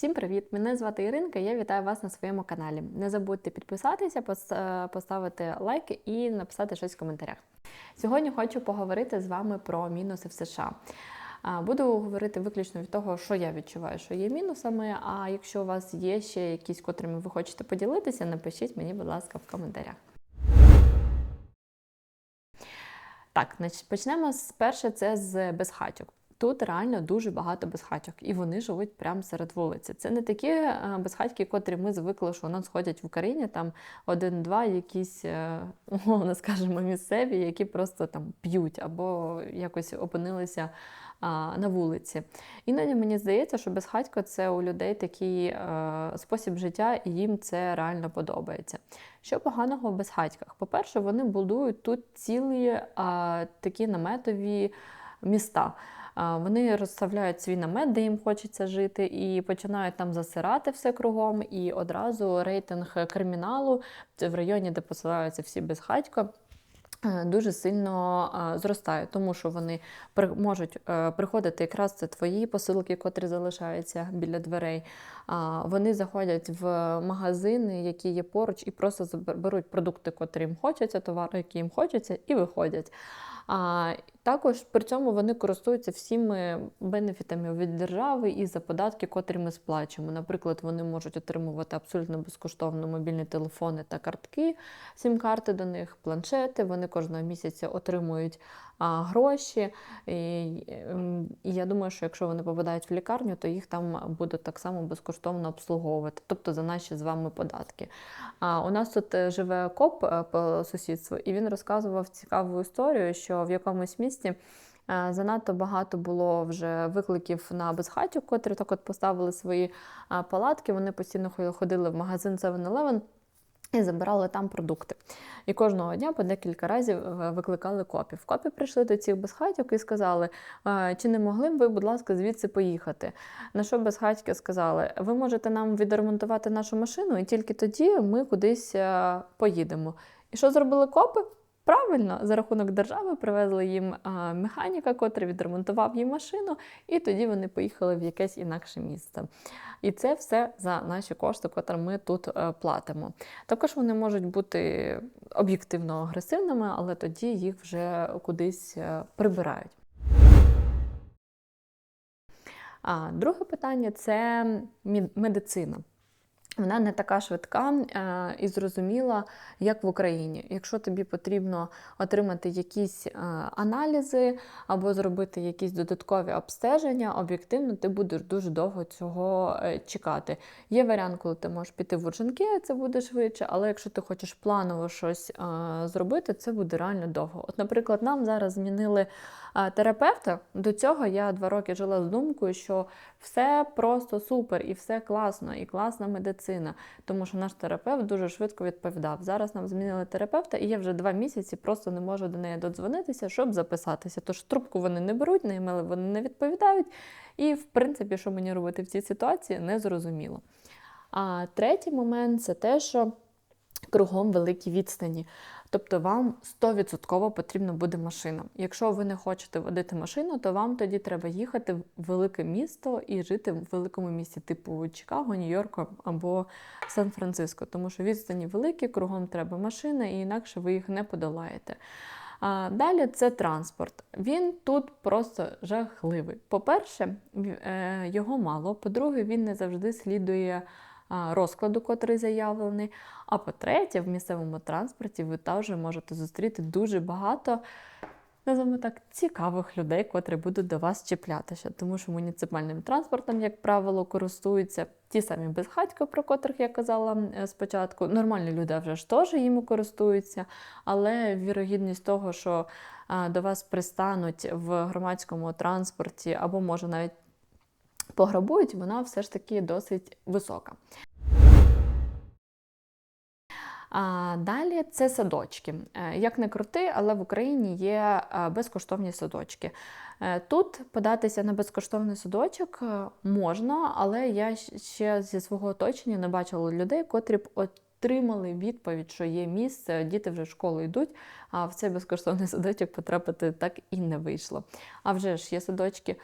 Всім привіт! Мене звати Іринка. Я вітаю вас на своєму каналі. Не забудьте підписатися, е, поставити лайк і написати щось в коментарях. Сьогодні хочу поговорити з вами про мінуси в США. Буду говорити виключно від того, що я відчуваю, що є мінусами. А якщо у вас є ще якісь, котрими ви хочете поділитися, напишіть мені, будь ласка, в коментарях. Так, почнемо з перше, це з безхатьок. Тут реально дуже багато безхатьок, і вони живуть прямо серед вулиці. Це не такі е, безхатьки, котрі ми звикли, що у нас ходять в Україні там один-два, якісь, е, умовно скажемо, місцеві, які просто там п'ють або якось опинилися на вулиці. Іноді мені здається, що безхатько це у людей такий е, спосіб життя, і їм це реально подобається. Що поганого в безхатьках? По-перше, вони будують тут цілі такі наметові міста. Вони розставляють свій намет, де їм хочеться жити, і починають там засирати все кругом. І одразу рейтинг криміналу в районі, де посилаються всі безхатько. е, Дуже сильно зростає, тому що вони можуть е, приходити якраз це твої посилки, котрі залишаються біля дверей. Вони заходять в магазини, які є поруч, і просто беруть продукти, котрі їм хочеться, товари, які їм хочеться, і виходять. А, також при цьому вони користуються всіми бенефітами від держави і за податки, котрі ми сплачуємо. Наприклад, вони можуть отримувати абсолютно безкоштовно мобільні телефони та картки, сім-карти до них, планшети. Вони кожного місяця отримують гроші. І, ем, і я думаю, що якщо вони попадають в лікарню, то їх там будуть так само безкоштовно обслуговувати, тобто за наші з вами податки. А у нас тут е, живе коп е, по сусідству, і він розказував цікаву історію, що в якомусь місті. е, Занадто багато було вже викликів на безхатю, котрі так от поставили свої палатки. Вони постійно ходили в магазин 7-Eleven і забирали там продукти. І кожного дня по декілька разів е, викликали копів. Копі прийшли до цих безхатьок і сказали: «Е, чи не могли б ви, будь ласка, звідси поїхати? На що безхатьки сказали: ви можете нам відремонтувати нашу машину, і тільки тоді ми кудись е, поїдемо. І що зробили копи? Правильно, за рахунок держави привезли їм механіка, котрий відремонтував їм машину, і тоді вони поїхали в якесь інакше місце. І це все за наші кошти, котрі ми тут е, платимо. Також вони можуть бути об'єктивно агресивними, але тоді їх вже кудись е, прибирають. А друге питання це медицина. Вона не така швидка е, і зрозуміла, як в Україні. Якщо тобі потрібно отримати якісь е, аналізи або зробити якісь додаткові обстеження, об'єктивно ти будеш дуже довго цього е, чекати. Є варіант, коли ти можеш піти в Урженки, це буде швидше, але якщо ти хочеш планово щось зробити, це буде реально довго. От, наприклад, нам зараз змінили терапевта. До цього я два роки жила з думкою, що все просто супер і все класно, і класна медицина. Тому що наш терапевт дуже швидко відповідав. Зараз нам змінили терапевта, і я вже два місяці просто не можу до неї додзвонитися, щоб записатися. Тож трубку вони не беруть, на емейли вони не відповідають. І, в принципі, що мені робити в цій ситуації, не зрозуміло. А третій момент це те, що кругом великі відстані. Тобто вам 100% потрібна буде машина. Якщо ви не хочете водити машину, то вам тоді треба їхати в велике місто і жити в великому місті, типу Чикаго, Нью-Йорку або Сан-Франциско, тому що відстані великі, кругом треба машина, і інакше ви їх не подолаєте. А далі це транспорт. Він тут просто жахливий. По-перше, е, його мало. По-друге, він не завжди слідує розкладу, котрий заявлений. А по-третє, в місцевому транспорті ви також можете зустріти дуже багато. Називаємо так, цікавих людей, котрі будуть до вас чіплятися, тому що муніципальним транспортом, як правило, користуються ті самі безхатько, про котрих я казала е, спочатку. Нормальні люди вже ж теж їм користуються, але вірогідність того, що до вас пристануть в громадському транспорті або може навіть пограбують, вона все ж таки досить висока. А далі це садочки. Е, Як не крути, але в Україні є е, безкоштовні садочки. Е, Тут податися на безкоштовний садочок можна, але я ще зі свого оточення не бачила людей, котрі б отримали відповідь, що є місце, діти вже в школу йдуть, а в цей безкоштовний садочок потрапити так і не вийшло. А вже ж є садочки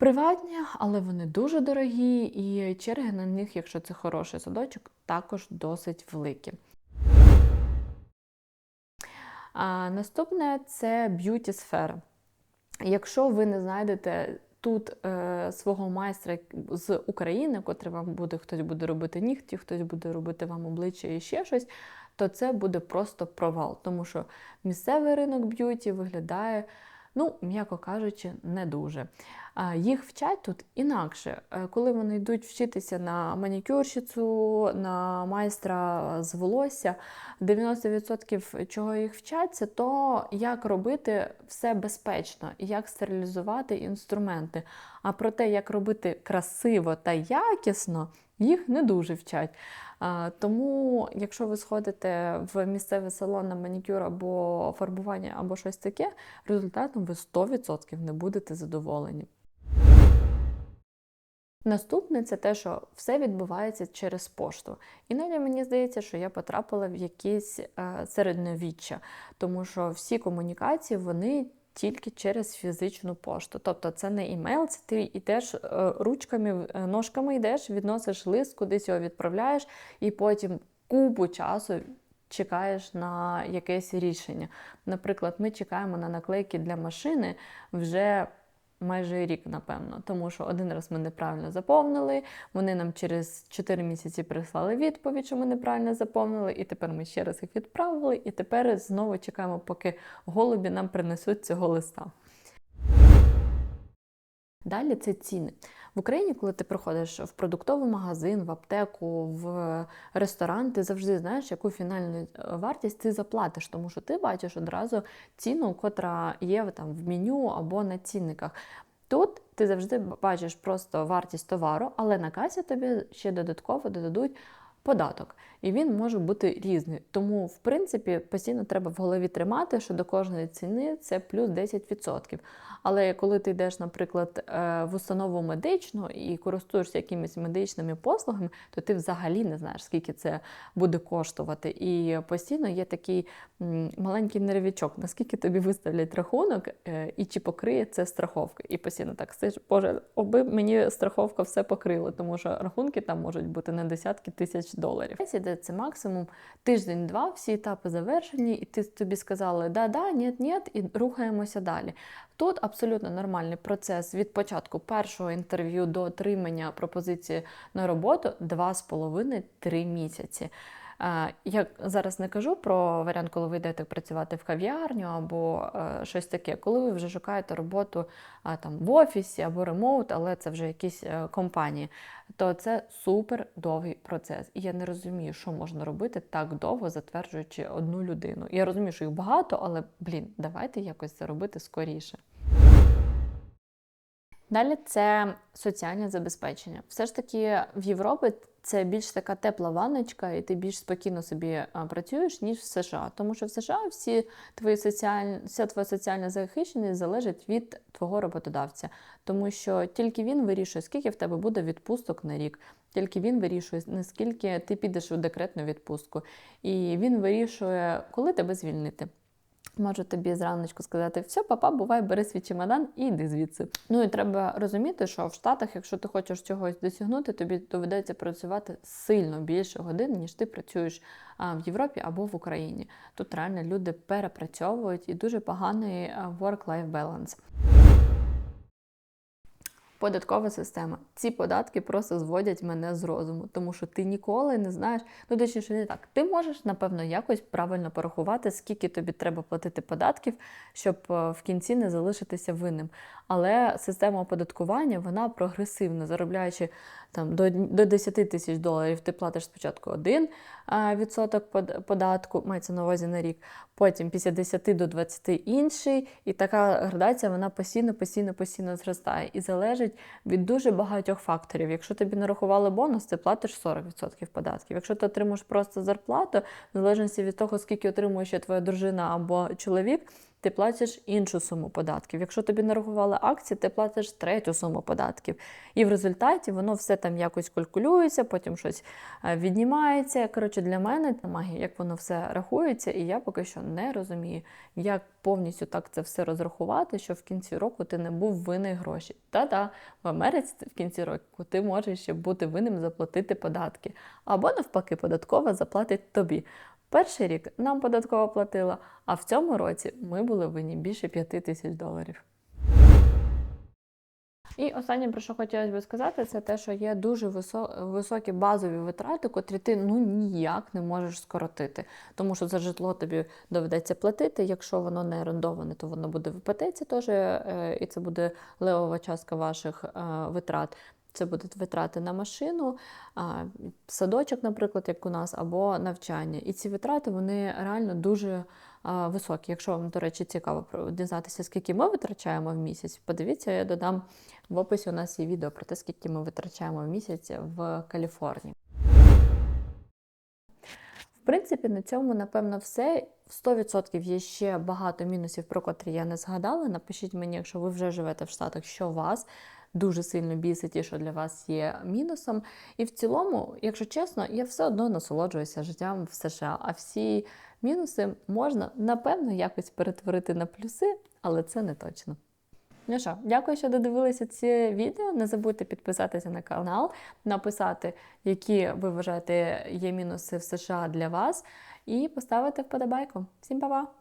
Приватні, але вони дуже дорогі, і черги на них, якщо це хороший садочок, також досить великі. А наступне це б'юті сфера. Якщо ви не знайдете тут е, свого майстра з України, котрий вам буде, хтось буде робити нігті, хтось буде робити вам обличчя і ще щось, то це буде просто провал, тому що місцевий ринок б'юті виглядає, ну, м'яко кажучи, не дуже. Їх вчать тут інакше. Е, коли вони йдуть вчитися на манікюрщицю, на майстра з волосся, 90% чого їх вчать, це то, як робити все безпечно, як стерилізувати інструменти. А про те, як робити красиво та якісно, їх не дуже вчать. Тому, якщо ви сходите в місцевий салон на манікюр або фарбування, або щось таке, результатом ви 100% не будете задоволені. Наступне це те, що все відбувається через пошту. Іноді мені здається, що я потрапила в якесь е, середньовіччя, тому що всі комунікації вони тільки через фізичну пошту. Тобто це не імейл, це ти йдеш е, ручками, е, ножками йдеш, відносиш лист, кудись його відправляєш, і потім купу часу. Чекаєш на якесь рішення. Наприклад, ми чекаємо на наклейки для машини вже майже рік, напевно, тому що один раз ми неправильно заповнили. Вони нам через 4 місяці прислали відповідь, що ми неправильно заповнили, і тепер ми ще раз їх відправили, і тепер знову чекаємо, поки голубі нам принесуть цього листа. Далі це ціни. В Україні, коли ти приходиш в продуктовий магазин, в аптеку, в ресторан, ти завжди знаєш, яку фінальну е, вартість ти заплатиш, тому що ти бачиш одразу ціну, котра є там в меню або на цінниках. Тут ти завжди бачиш просто вартість товару, але на касі тобі ще додатково додадуть податок. І він може бути різний. Тому, в принципі, постійно треба в голові тримати, що до кожної ціни це плюс 10%. Але коли ти йдеш, наприклад, е, в установу медичну і користуєшся якимись медичними послугами, то ти взагалі не знаєш, скільки це буде коштувати. І постійно є такий маленький нервічок, наскільки тобі виставлять рахунок е, і чи покриє це страховка. І постійно так сиш, Боже, оби мені страховка все покрила, тому що рахунки там можуть бути на десятки тисяч доларів. Це максимум тиждень-два, всі етапи завершені, і ти тобі сказали да-да, ні-ні, і рухаємося далі. Тут абсолютно нормальний процес від початку першого інтерв'ю до отримання пропозиції на роботу 2,5-3 місяці. Я зараз не кажу про варіант, коли ви йдете працювати в кав'ярню або е, щось таке, коли ви вже шукаєте роботу там в офісі або ремоут, але це вже якісь е, компанії, то це супер довгий процес. І я не розумію, що можна робити так довго, затверджуючи одну людину. Я розумію, що їх багато, але блін, давайте якось це робити скоріше. Далі це соціальне забезпечення. Все ж таки в Європі це більш така тепла ванночка, і ти більш спокійно собі працюєш, ніж в США. Тому що в США всі твої соціальні, вся твоя соціальна захищеність залежить від твого роботодавця, тому що тільки він вирішує, скільки в тебе буде відпусток на рік. Тільки він вирішує, наскільки ти підеш у декретну відпустку, і він вирішує, коли тебе звільнити. Можу тобі зраночку сказати, все, папа, бувай, бери свій чемодан і йди звідси. Ну і треба розуміти, що в Штатах, якщо ти хочеш чогось досягнути, тобі доведеться працювати сильно більше годин, ніж ти працюєш в Європі або в Україні. Тут реально люди перепрацьовують і дуже поганий work-life balance. Податкова система. Ці податки просто зводять мене з розуму, тому що ти ніколи не знаєш, ну точніше не так. Ти можеш, напевно, якось правильно порахувати, скільки тобі треба платити податків, щоб е, в кінці не залишитися винним. Але система оподаткування вона прогресивна, заробляючи там до до 10 тисяч доларів, ти платиш спочатку один відсоток податку, мається на увазі на рік, потім після 10 до 20 інший. І така градація вона постійно, постійно, постійно зростає і залежить від дуже багатьох факторів. Якщо тобі нарахували бонус, ти платиш 40% податків. Якщо ти отримуєш просто зарплату, в залежності від того, скільки отримує ще твоя дружина або чоловік ти платиш іншу суму податків. Якщо тобі нарахували акції, ти платиш третю суму податків. І в результаті воно все там якось калькулюється, потім щось е, віднімається. Коротше, для мене магія, як воно все рахується, і я поки що не розумію, як повністю так це все розрахувати, що в кінці року ти не був винний гроші. Та-та, в Америці в кінці року ти можеш ще бути винним заплатити податки. Або навпаки, податкова заплатить тобі. Перший рік нам податкова платила, а в цьому році ми були винні більше 5 тисяч доларів. І останнє, про що хотілося би сказати, це те, що є дуже високі базові витрати, котрі ти ну ніяк не можеш скоротити. Тому що за житло тобі доведеться платити. Якщо воно не орендоване, то воно буде в іпотеці теж, е, і це буде левова частка ваших е, витрат. Це будуть витрати на машину, садочок, наприклад, як у нас, або навчання. І ці витрати вони реально дуже високі. Якщо вам, до речі, цікаво дізнатися, скільки ми витрачаємо в місяць, подивіться, я додам в описі у нас є відео про те, скільки ми витрачаємо в місяць в Каліфорнії. В принципі, на цьому, напевно, все. 100% є ще багато мінусів, про котрі я не згадала. Напишіть мені, якщо ви вже живете в Штатах, що вас дуже сильно бісить і що для вас є мінусом. І в цілому, якщо чесно, я все одно насолоджуюся життям в США. А всі мінуси можна, напевно, якось перетворити на плюси, але це не точно. Ну що, дякую, що додивилися це відео. Не забудьте підписатися на канал, написати, які ви вважаєте є мінуси в США для вас, і поставити вподобайку. Всім па-па!